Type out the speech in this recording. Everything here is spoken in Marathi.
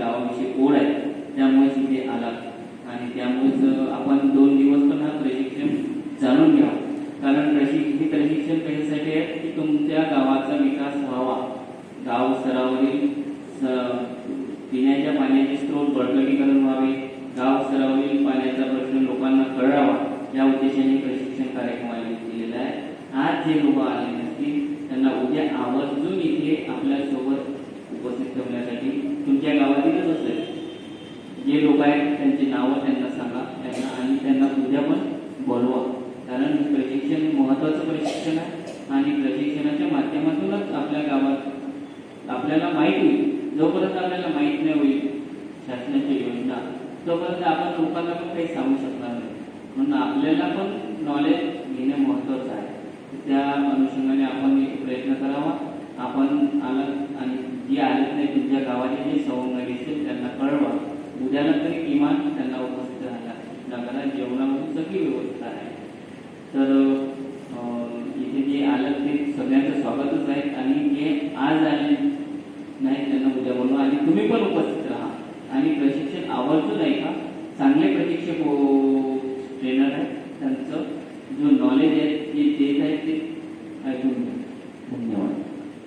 गावाविषयी ओढ आहे त्यामुळेच इथे आला. आणि त्यामुळेच आपण दोन दिवस पण हा प्रशिक्षण जाणून घ्या. कारण प्रशिक्षण हे प्रशिक्षण कशासाठी आहे? की तुमच्या गावाचा विकास व्हावा. गाव स्तरावरील पिण्याच्या पाण्याचे स्रोत बळकटीकरण व्हावे. गाव स्तरावरील पाण्याचा प्रश्न लोकांना कळावा. या उद्देशाने प्रशिक्षण कार्यक्रम आयोजित केलेला आहे. आज जे लोक आले नसतील त्यांना उद्या आवर्जून इथे आपल्यासोबत उपस्थित ठेवण्यासाठी तुमच्या जे लोक आहेत त्यांची नावं त्यांना सांगा त्यांना आणि त्यांना उद्या पण बोलवा. कारण हे प्रशिक्षण महत्त्वाचं प्रशिक्षण आहे आणि प्रशिक्षणाच्या माध्यमातूनच आपल्या गावात आपल्याला माहीत होईल. जोपर्यंत आपल्याला माहीत नाही होईल शासनाच्या योजना तोपर्यंत आपण लोकांना पण काही सांगू शकणार नाही. म्हणून आपल्याला पण नॉलेज घेणे महत्त्वाचं आहे. त्या अनुषंगाने आपण एक प्रयत्न करावा. आपण आला आणि जे आलेच नाही तुमच्या गावाचे जे सौ त्यानंतर किमान त्यांना उपस्थित राहायला लागणार जेवणामध्ये सगळी व्यवस्था आहे. तर इथे जे आलं ते सगळ्यांचं स्वागतच आहे. आणि जे आज आले नाही त्यांना उद्या बनवा आणि तुम्ही पण उपस्थित राहा. आणि प्रशिक्षण आवडतोच आहे का चांगले प्रशिक्षक हो, ट्रेनर आहेत. त्यांचं जो नॉलेज आहे ते देत आहे ते ऐकून धन्यवाद.